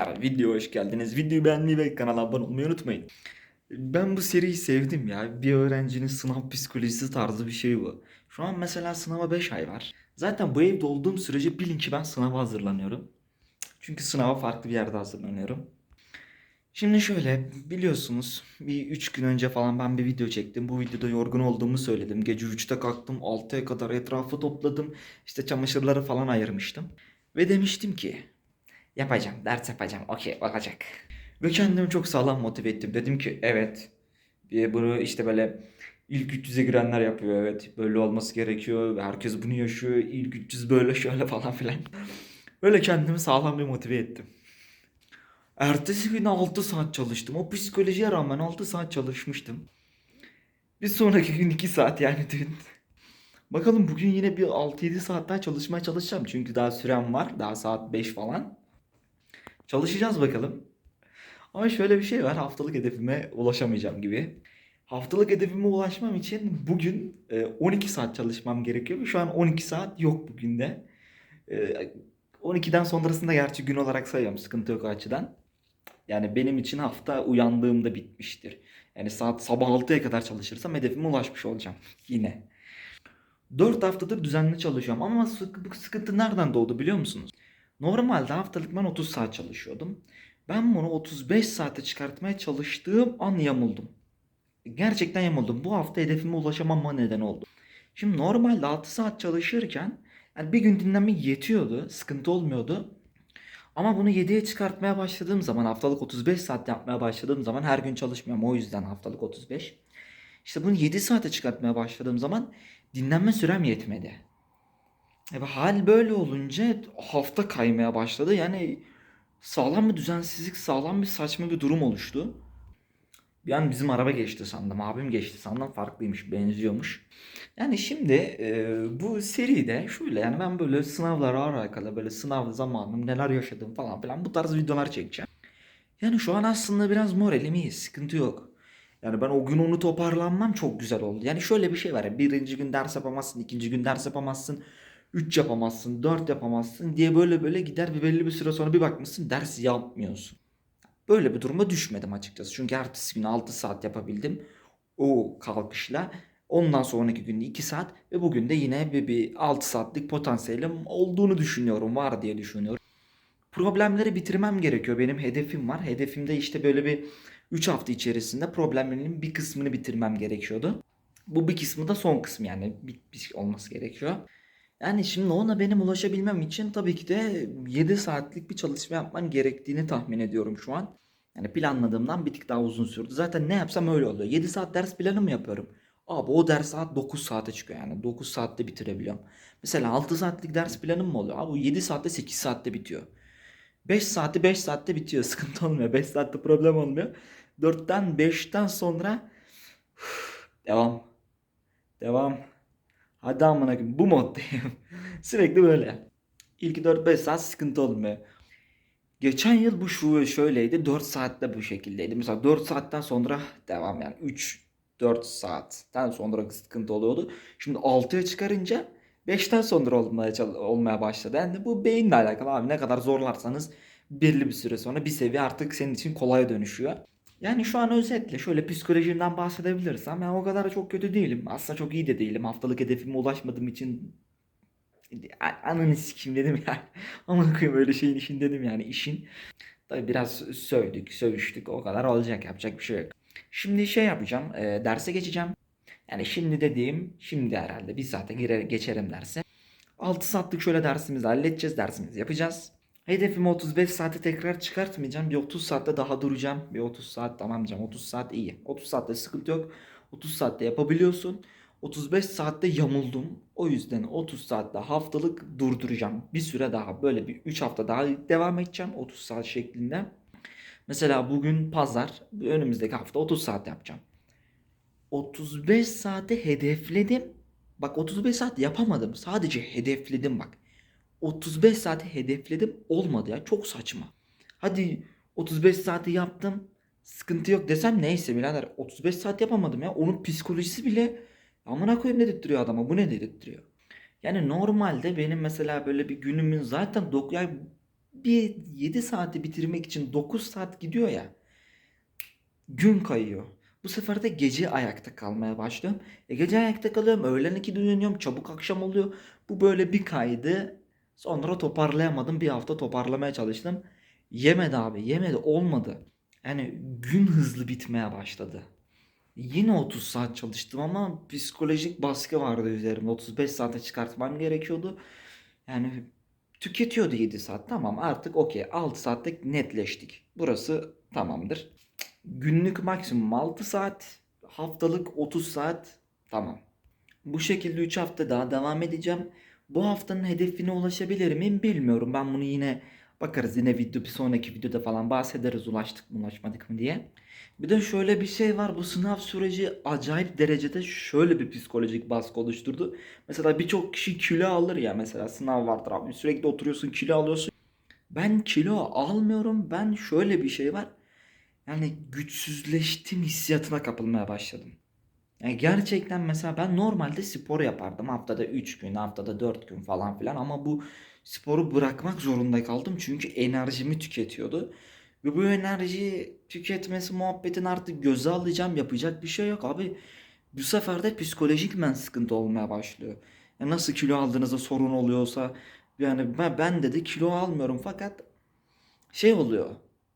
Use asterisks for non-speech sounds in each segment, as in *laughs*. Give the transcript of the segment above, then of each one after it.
arkadaşlar videoya hoş geldiniz. Videoyu beğenmeyi ve kanala abone olmayı unutmayın. Ben bu seriyi sevdim ya. Bir öğrencinin sınav psikolojisi tarzı bir şey bu. Şu an mesela sınava 5 ay var. Zaten bu evde olduğum sürece bilin ki ben sınava hazırlanıyorum. Çünkü sınava farklı bir yerde hazırlanıyorum. Şimdi şöyle biliyorsunuz bir 3 gün önce falan ben bir video çektim. Bu videoda yorgun olduğumu söyledim. Gece 3'te kalktım 6'ya kadar etrafı topladım. İşte çamaşırları falan ayırmıştım. Ve demiştim ki yapacağım ders yapacağım okey olacak. Ve kendimi çok sağlam motive ettim. Dedim ki evet bir bunu işte böyle ilk 300'e girenler yapıyor evet böyle olması gerekiyor. Herkes bunu yaşıyor. İlk 300 böyle şöyle falan filan. Böyle kendimi sağlam bir motive ettim. Ertesi gün 6 saat çalıştım. O psikolojiye rağmen 6 saat çalışmıştım. Bir sonraki gün 2 saat yani dün. Bakalım bugün yine bir 6-7 saat daha çalışmaya çalışacağım. Çünkü daha sürem var. Daha saat 5 falan. Çalışacağız bakalım. Ama şöyle bir şey var. Haftalık hedefime ulaşamayacağım gibi. Haftalık hedefime ulaşmam için bugün e, 12 saat çalışmam gerekiyor. Şu an 12 saat yok bugün de. E, 12'den sonrasında gerçi gün olarak sayıyorum. Sıkıntı yok o açıdan. Yani benim için hafta uyandığımda bitmiştir. Yani saat sabah 6'ya kadar çalışırsam hedefime ulaşmış olacağım. *laughs* Yine. 4 haftadır düzenli çalışıyorum ama bu sıkıntı nereden doğdu biliyor musunuz? Normalde haftalık ben 30 saat çalışıyordum. Ben bunu 35 saate çıkartmaya çalıştığım an yamuldum. Gerçekten yamuldum. Bu hafta hedefime ulaşamama neden oldu. Şimdi normalde 6 saat çalışırken yani bir gün dinlenme yetiyordu. Sıkıntı olmuyordu. Ama bunu 7'ye çıkartmaya başladığım zaman haftalık 35 saat yapmaya başladığım zaman her gün çalışmıyorum. O yüzden haftalık 35. İşte bunu 7 saate çıkartmaya başladığım zaman dinlenme sürem yetmedi. E, hal böyle olunca hafta kaymaya başladı. Yani sağlam bir düzensizlik, sağlam bir saçma bir durum oluştu. An bizim araba geçti sandım. Abim geçti sandım. Farklıymış, benziyormuş. Yani şimdi e, bu seride şöyle yani ben böyle sınavlara alakalı böyle sınav zamanım neler yaşadım falan filan bu tarz videolar çekeceğim. Yani şu an aslında biraz moralim iyi. Sıkıntı yok. Yani ben o gün onu toparlanmam çok güzel oldu. Yani şöyle bir şey var. ya, Birinci gün ders yapamazsın, ikinci gün ders yapamazsın, üç yapamazsın, dört yapamazsın diye böyle böyle gider ve belli bir süre sonra bir bakmışsın ders yapmıyorsun. Böyle bir duruma düşmedim açıkçası. Çünkü ertesi gün 6 saat yapabildim. O kalkışla. Ondan sonraki günde 2 saat ve bugün de yine bir, bir 6 saatlik potansiyelim olduğunu düşünüyorum. Var diye düşünüyorum. Problemleri bitirmem gerekiyor. Benim hedefim var. Hedefimde işte böyle bir 3 hafta içerisinde problemlerin bir kısmını bitirmem gerekiyordu. Bu bir kısmı da son kısmı yani bitmiş olması gerekiyor. Yani şimdi ona benim ulaşabilmem için tabii ki de 7 saatlik bir çalışma yapman gerektiğini tahmin ediyorum şu an. Yani planladığımdan bir tık daha uzun sürdü. Zaten ne yapsam öyle oluyor. 7 saat ders planı mı yapıyorum? Abi o ders saat 9 saate çıkıyor yani. 9 saatte bitirebiliyorum. Mesela 6 saatlik ders planım mı oluyor? Abi o 7 saatte 8 saatte bitiyor. 5 saati 5 saatte bitiyor. *laughs* Sıkıntı olmuyor. 5 saatte problem olmuyor. 4'ten 5'ten sonra devam. Devam. Hadi amına bu moddayım. *laughs* Sürekli böyle. İlk 4-5 saat sıkıntı olmuyor. Geçen yıl bu şu şöyleydi. 4 saatte bu şekildeydi. Mesela 4 saatten sonra devam yani 3 4 saatten sonra sıkıntı oluyordu. Şimdi 6'ya çıkarınca 5'ten sonra olmaya olmaya başladı. Yani bu beyinle alakalı abi ne kadar zorlarsanız belli bir süre sonra bir seviye artık senin için kolaya dönüşüyor. Yani şu an özetle şöyle psikolojimden bahsedebilirsem ben o kadar çok kötü değilim. Aslında çok iyi de değilim. Haftalık hedefime ulaşmadığım için ananı sikeyim dedim yani. *laughs* Aman koyayım öyle şeyin işin dedim yani işin. Tabii biraz sövdük, sövüştük o kadar olacak yapacak bir şey yok. Şimdi şey yapacağım, e, derse geçeceğim. Yani şimdi dediğim şimdi herhalde bir saate girer, geçerim derse. 6 saatlik şöyle dersimizi halledeceğiz, dersimizi yapacağız. Hedefimi 35 saate tekrar çıkartmayacağım. Bir 30 saatte daha duracağım. Bir 30 saat tamam diyeceğim. 30 saat iyi. 30 saatte sıkıntı yok. 30 saatte yapabiliyorsun. 35 saatte yamuldum. O yüzden 30 saatte haftalık durduracağım. Bir süre daha böyle bir 3 hafta daha devam edeceğim 30 saat şeklinde. Mesela bugün pazar, önümüzdeki hafta 30 saat yapacağım. 35 saate hedefledim. Bak 35 saat yapamadım. Sadece hedefledim bak. 35 saati hedefledim olmadı ya. Çok saçma. Hadi 35 saati yaptım. Sıkıntı yok desem neyse birader. 35 saat yapamadım ya. Onun psikolojisi bile amına koyayım dedirtiyor adama. Bu ne dedirtiyor. Yani normalde benim mesela böyle bir günümün zaten dok yani bir 7 saati bitirmek için 9 saat gidiyor ya. Gün kayıyor. Bu sefer de gece ayakta kalmaya başlıyorum. E gece ayakta kalıyorum. Öğlen 2'de uyanıyorum. Çabuk akşam oluyor. Bu böyle bir kaydı. Sonra toparlayamadım. Bir hafta toparlamaya çalıştım. Yemedi abi. Yemedi. Olmadı. Yani gün hızlı bitmeye başladı. Yine 30 saat çalıştım ama psikolojik baskı vardı üzerimde. 35 saate çıkartmam gerekiyordu. Yani tüketiyordu 7 saat. Tamam artık okey. 6 saatte netleştik. Burası tamamdır. Günlük maksimum 6 saat. Haftalık 30 saat. Tamam. Bu şekilde 3 hafta daha devam edeceğim. Bu haftanın hedefine ulaşabilir miyim bilmiyorum. Ben bunu yine bakarız. Yine video bir sonraki videoda falan bahsederiz ulaştık mı ulaşmadık mı diye. Bir de şöyle bir şey var. Bu sınav süreci acayip derecede şöyle bir psikolojik baskı oluşturdu. Mesela birçok kişi kilo alır ya mesela sınav vardır abi. Sürekli oturuyorsun kilo alıyorsun. Ben kilo almıyorum. Ben şöyle bir şey var. Yani güçsüzleştim hissiyatına kapılmaya başladım. Yani gerçekten mesela ben normalde spor yapardım. Haftada 3 gün, haftada 4 gün falan filan ama bu sporu bırakmak zorunda kaldım. Çünkü enerjimi tüketiyordu. Ve bu enerji tüketmesi muhabbetini artık göze alacağım. Yapacak bir şey yok abi. Bu sefer de psikolojik men sıkıntı olmaya başlıyor. Ya nasıl kilo aldığınızda sorun oluyorsa yani ben, ben de de kilo almıyorum fakat şey oluyor.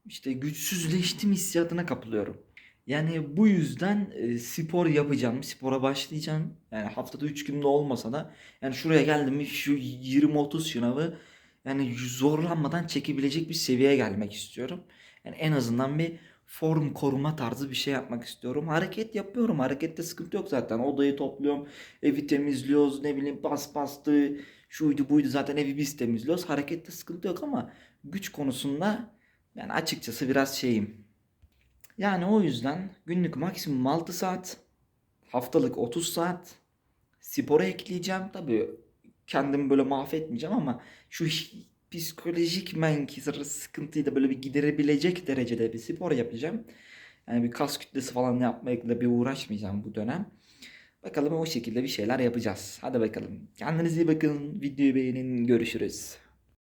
İşte güçsüzleştim hissiyatına kapılıyorum. Yani bu yüzden e, spor yapacağım. Spora başlayacağım. Yani haftada 3 günde olmasa da yani şuraya geldim şu 20-30 şınavı yani zorlanmadan çekebilecek bir seviyeye gelmek istiyorum. Yani en azından bir form koruma tarzı bir şey yapmak istiyorum. Hareket yapıyorum. Harekette sıkıntı yok zaten. Odayı topluyorum. Evi temizliyoruz. Ne bileyim bas bastı. Şuydu buydu zaten evi biz temizliyoruz. Harekette sıkıntı yok ama güç konusunda yani açıkçası biraz şeyim. Yani o yüzden günlük maksimum 6 saat, haftalık 30 saat spora ekleyeceğim. Tabii kendimi böyle mahvetmeyeceğim ama şu psikolojik menki sıkıntıyı da böyle bir giderebilecek derecede bir spor yapacağım. Yani bir kas kütlesi falan yapmakla bir uğraşmayacağım bu dönem. Bakalım o şekilde bir şeyler yapacağız. Hadi bakalım. Kendinize iyi bakın. Videoyu beğenin. Görüşürüz.